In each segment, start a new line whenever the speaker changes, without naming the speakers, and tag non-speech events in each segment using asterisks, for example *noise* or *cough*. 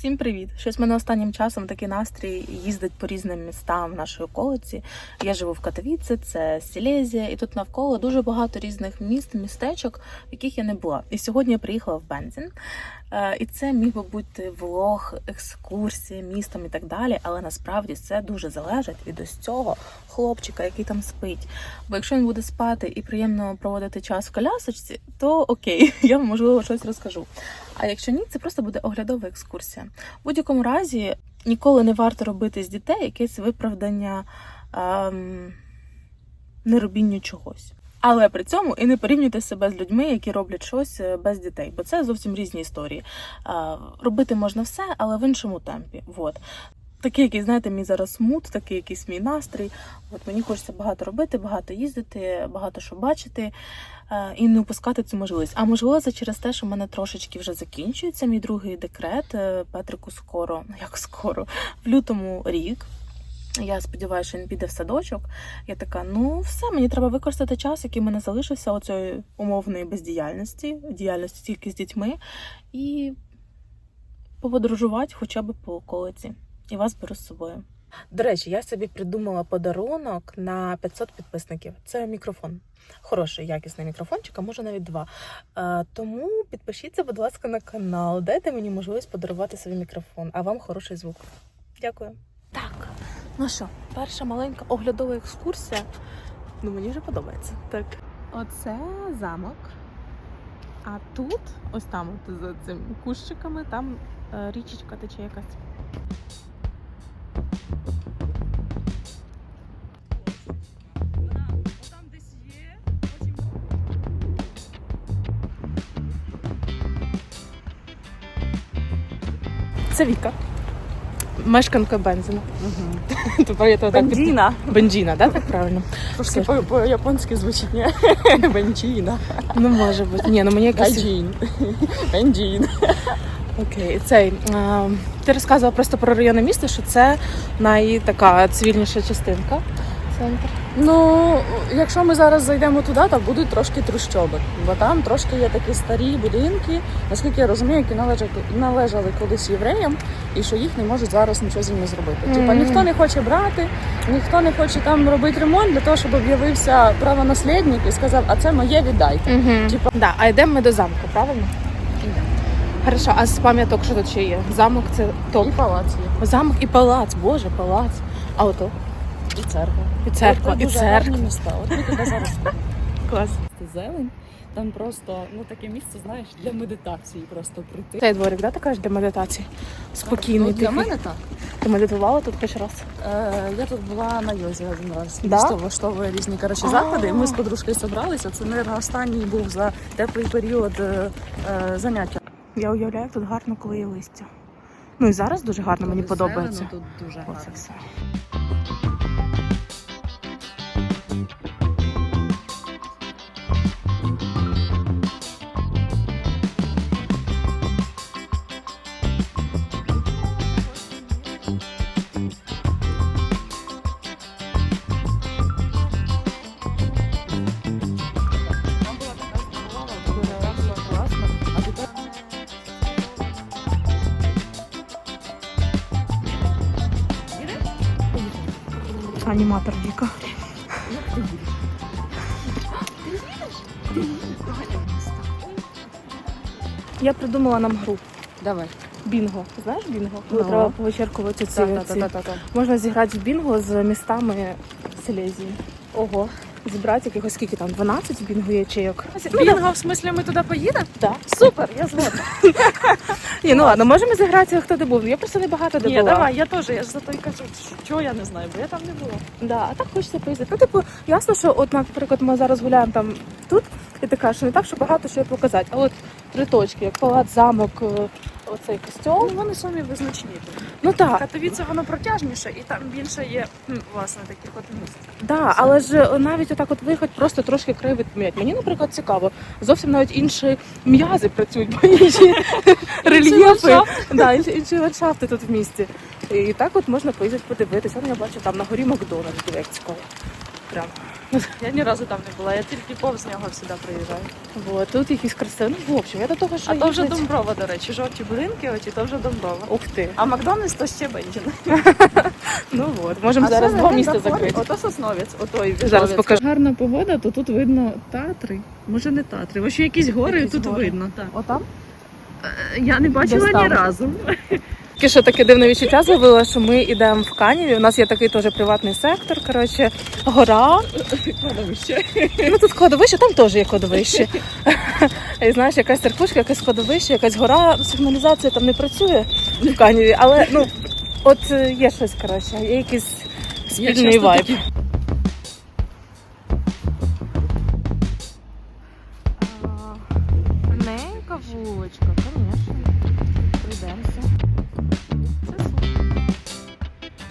Всім привіт! Щось мене останнім часом такий настрій їздить по різним містам в нашої околиці. Я живу в Катовіці, це Сілезія, і тут навколо дуже багато різних міст, містечок, в яких я не була. І сьогодні я приїхала в Бензін. Е, І це міг би бути влог, екскурсія містом і так далі. Але насправді це дуже залежить від ось цього хлопчика, який там спить. Бо якщо він буде спати і приємно проводити час в колясочці, то окей, *laughs* я вам, можливо щось розкажу. А якщо ні, це просто буде оглядова екскурсія. В будь-якому разі ніколи не варто робити з дітей якесь виправдання ем, неробінню чогось. Але при цьому і не порівнюйте себе з людьми, які роблять щось е, без дітей, бо це зовсім різні історії. Робити можна все, але в іншому темпі. Вот. Такий, який, знаєте, мій зараз мут, такий якийсь мій настрій. От мені хочеться багато робити, багато їздити, багато що бачити е, і не упускати цю можливість. А можливо, це через те, що в мене трошечки вже закінчується мій другий декрет. Е, Петрику скоро, як скоро, в лютому рік. Я сподіваюся, що він піде в садочок. Я така, ну все, мені треба використати час, який в мене залишився оцієї умовної бездіяльності, діяльності тільки з дітьми, і поподорожувати хоча б по околиці. І вас беру з собою. До речі, я собі придумала подарунок на 500 підписників. Це мікрофон. Хороший, якісний мікрофончик, а може навіть два. Е, тому підпишіться, будь ласка, на канал. Дайте мені можливість подарувати свій мікрофон, а вам хороший звук. Дякую. Так, ну що, перша маленька оглядова екскурсія. Ну мені вже подобається. Так. Оце замок. А тут, ось там, от за цими кущиками, там е, річечка тече якась. Це Віка. Мешканка бензину. Тепер я так під-
Бензіна.
Бензіна, да, так правильно?
Трошки по- по-японськи звучить, ні? *laughs* Бенджіна.
Ну може бути. Ні, ну мені якось.
Гайджін. *laughs* Бенджін.
Окей, цей. А, ти розказувала просто про райони міста, що це найтака цивільніша частинка. Центр.
Ну, якщо ми зараз зайдемо туди, то будуть трошки трущоби. Бо там трошки є такі старі будинки, наскільки я розумію, які належали, належали колись євреям, і що їх не можуть зараз нічого з ними зробити. Типа ніхто не хоче брати, ніхто не хоче там робити ремонт для того, щоб об'явився правонаслідник і сказав, а це моє віддайте.
Угу.
Типа-
Да, а йдемо ми до замку, правильно? Хорошо, а з пам'яток що тут ще є? Замок це топ.
І палац є,
Замок і палац, боже, палац. А ото?
І церква.
І церква, і церква.
міста. От ми туди зараз *laughs*
Клас.
зелень. Там просто ну таке місце, знаєш, для медитації просто прийти.
Цей дворик, да, ти кажеш, для медитації? Спокійний,
ну, для мене так.
Ти медитувала тут хоч раз?
Е, я тут була на йозі один раз.
Да?
Місто влаштовує різні коротше, заходи. І ми з подружкою зібралися. Це, мабуть, останній був за теплий період е, е, заняття.
Я уявляю, тут гарно, коли є листя. Ну і зараз дуже гарно, мені подобається. Оце все. Аніматор Віка. Я придумала нам гру.
давай.
Бінго. Знаєш бінго? Коли
Ну.
треба повичеркувати ці. Можна зіграти в бінго з містами Силезії. Ого. Зібрати якихось скільки там? 12 бінго ячейок.
Бінго, в смислі, ми туди поїдемо?
Так.
Супер, я згодна. *laughs*
Ні, ну ладно, можемо зіграти, хто де був. Я просто не багато де
Ні, давай, я теж, я ж за той кажу, чого я не знаю, бо я там не була.
Да, а так хочеться поїздити. Ну, типу, ясно, що от, наприклад, ми зараз гуляємо там тут, і ти кажеш, що не так, що багато що є показати. А от три точки, як палац, замок, е, оцей костьол.
Ну, вони самі визначні. тут.
Ну так,
Катовіце воно протяжніше, і там більше є власне таких от місць.
да, але ж е, навіть отак от виїхати, просто трошки краєвид поміняти. Мені, наприклад, цікаво. Зовсім навіть інші м'язи працюють, бо інші *laughs* рельєфи, да, інші, інші ландшафти тут в місті. І так от можна поїздити подивитися. Ну, я бачу там на горі Макдональдс, як цікаво. Прям.
Я ні разу там не була, я тільки повз нього сюди приїжджаю.
Вот, тут якісь красиві. Ну, в общем, я до того, що
А то вже
їздять-
Домброва, до речі, жовті будинки, оті, то вже Домброва.
Ух ти.
А Макдональдс то ще Бенджин. *laughs*
Ну от, можемо зараз два міста закрити.
Ото Сосновець, отой
Зараз покажу.
Гарна погода, то тут видно Татри. Може не Татри, ось якісь гори
Якісь
тут
гори.
видно. Так.
Отам?
Я не бачила ні разу.
Тільки що таке дивне відчуття зловила, що ми йдемо в Каніві. У нас є такий теж приватний сектор. Коротше, гора.
Кладовище.
Ну тут кладовище, там теж є кладовище. І знаєш, якась церквушка, якесь кладовище, якась гора. Сигналізація там не працює в Каніві, але ну от е, є щось коротше, є якийсь спільний вайб.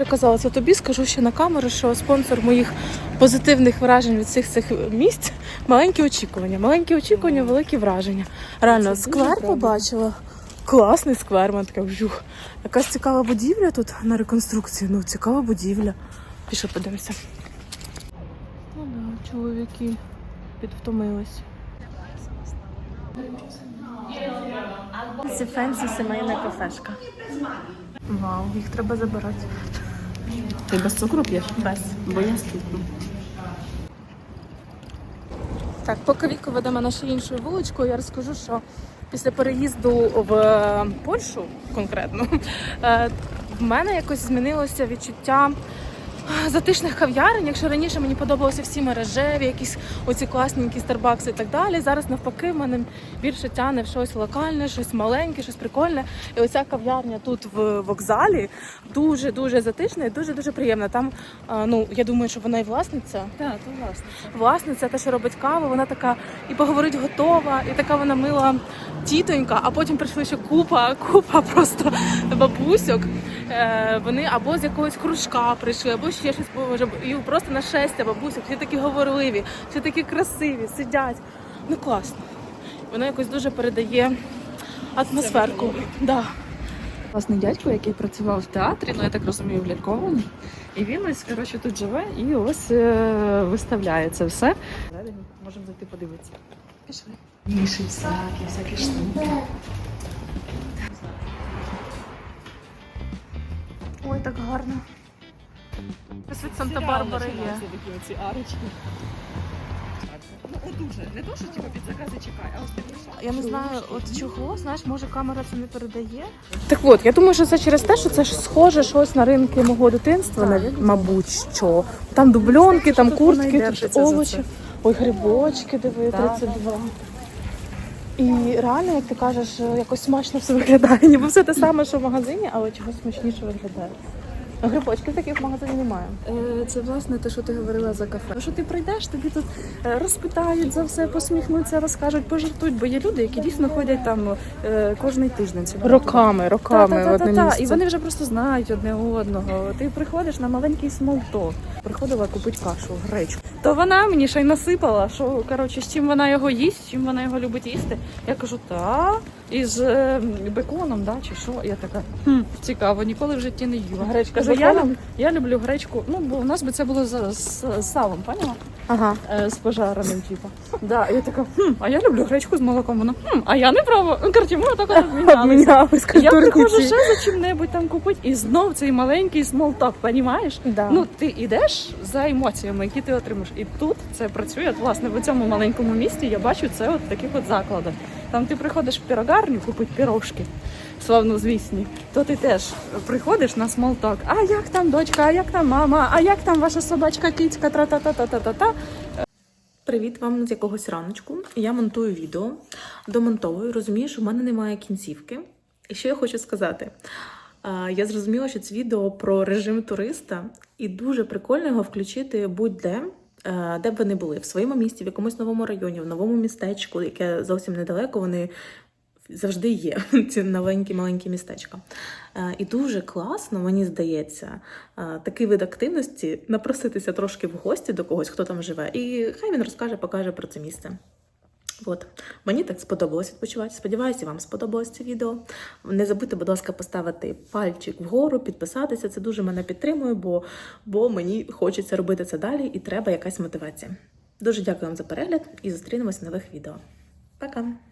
Я казала це тобі, скажу ще на камеру, що спонсор моїх позитивних вражень від всіх цих місць маленькі очікування. Маленькі очікування, великі враження. Реально,
Це
сквер побачила. Класний сквер, мене така вжух. Якась цікава будівля тут на реконструкції. Ну, цікава будівля. Пішли подивимося. Ну да, чоловіки підвтомились. Це фенсі сімейна кафешка. Вау, їх треба забирати.
Ти без цукру п'єш?
Без.
Бо я з цукру.
Так, поки Віка веде мене ще іншою вуличкою, я розкажу, що після переїзду в Польщу конкретно *laughs* е, в мене якось змінилося відчуття. Затишних кав'ярень, якщо раніше мені подобалися всі мережеві, якісь оці класненькі старбакси і так далі. Зараз навпаки в мене більше тяне в щось локальне, щось маленьке, щось прикольне. І оця кав'ярня тут в вокзалі дуже дуже затишна і дуже дуже приємна. Там ну я думаю, що вона і власниця
Так, то власне.
власниця, те, що робить каву, вона така і поговорить готова, і така вона мила тітонька, а потім прийшли ще купа, купа просто бабусьок. Е, вони або з якогось кружка прийшли, або ще щось може, і просто нашестя бабусьок, всі такі говорливі, всі такі красиві, сидять. Ну класно. Воно якось дуже передає атмосферку. Да.
Власний дядько, який працював в театрі, ну я так розумію, в ляльковані. І він ось коротше тут живе і ось е, виставляє це все. Можемо зайти подивитися.
Пішли.
Ніші всякі, всякі штуки.
Ой, так гарно. Ось від Санта-Барбари є.
Такі оці арочки. Ну, отуже. Не то, що типу, під закази чекай, а ось
Я не знаю, от чого, знаєш, може камера це не передає. Так от, я думаю, що це через те, що це ж схоже щось на ринки мого дитинства,
Так,
нав- мабуть, що. Там дубльонки, там куртки, тут овочі. Ой, грибочки, диви,
Так,
32. І реально, як ти кажеш, якось смачно все виглядає. Ніби все те саме, що в магазині, але чогось смачніше виглядає. Грибочків таких в магазині немає.
Е, Це власне те, що ти говорила за кафе. Що ти прийдеш, тобі тут е, розпитають за все, посміхнуться, розкажуть, пожартують. Бо є люди, які дійсно ходять там е, кожний тиждень.
Роками, роками в одне місце.
І вони вже просто знають одне одного. Ти приходиш на маленький смолток. Приходила купити кашу, гречку. То вона мені ще й насипала, що коротше, з чим вона його їсть, з чим вона його любить їсти. Я кажу, та із е, беконом, да, чи що. Я така, хм, цікаво, ніколи в житті не їла.
Гречка з
я,
беконом?
я люблю гречку. Ну, бо у нас би це було з, з, з салом, поняла?
Ага.
Е, з пожареним, типу. Да, я така, хм, а я люблю гречку з молоком. Вона, хм, а я не пробую. Ну, коротше, ми отак от *laughs* обмінялися.
Обмінялись
Я приходжу
культурниці.
ще за чим-небудь там купити, і знов цей маленький смолток, понімаєш?
Да.
Ну, ти йдеш за емоціями, які ти отримаєш. І тут це працює. Власне, в цьому маленькому місті я бачу це от в таких от закладах. Там ти приходиш в пірогарню купити пірожки, славнозвісні, то ти теж приходиш на смолток. А як там дочка, а як там мама, а як там ваша собачка, кицька, тра-та-та-та-та-та.
Привіт вам з якогось раночку. Я монтую відео, домонтовую, розумію, що в мене немає кінцівки. І що я хочу сказати? Я зрозуміла, що це відео про режим туриста, і дуже прикольно його включити будь-де, де б вони були, в своєму місті, в якомусь новому районі, в новому містечку, яке зовсім недалеко, вони завжди є, *laughs* ці новенькі маленькі містечка. Е, І дуже класно, мені здається, е, такий вид активності напроситися трошки в гості до когось, хто там живе, і хай він розкаже, покаже про це місце. От мені так сподобалось відпочивати. Сподіваюся, вам сподобалось це відео. Не забудьте, будь ласка, поставити пальчик вгору, підписатися. Це дуже мене підтримує, бо, бо мені хочеться робити це далі і треба якась мотивація. Дуже дякую вам за перегляд і зустрінемось в нових відео. Пока!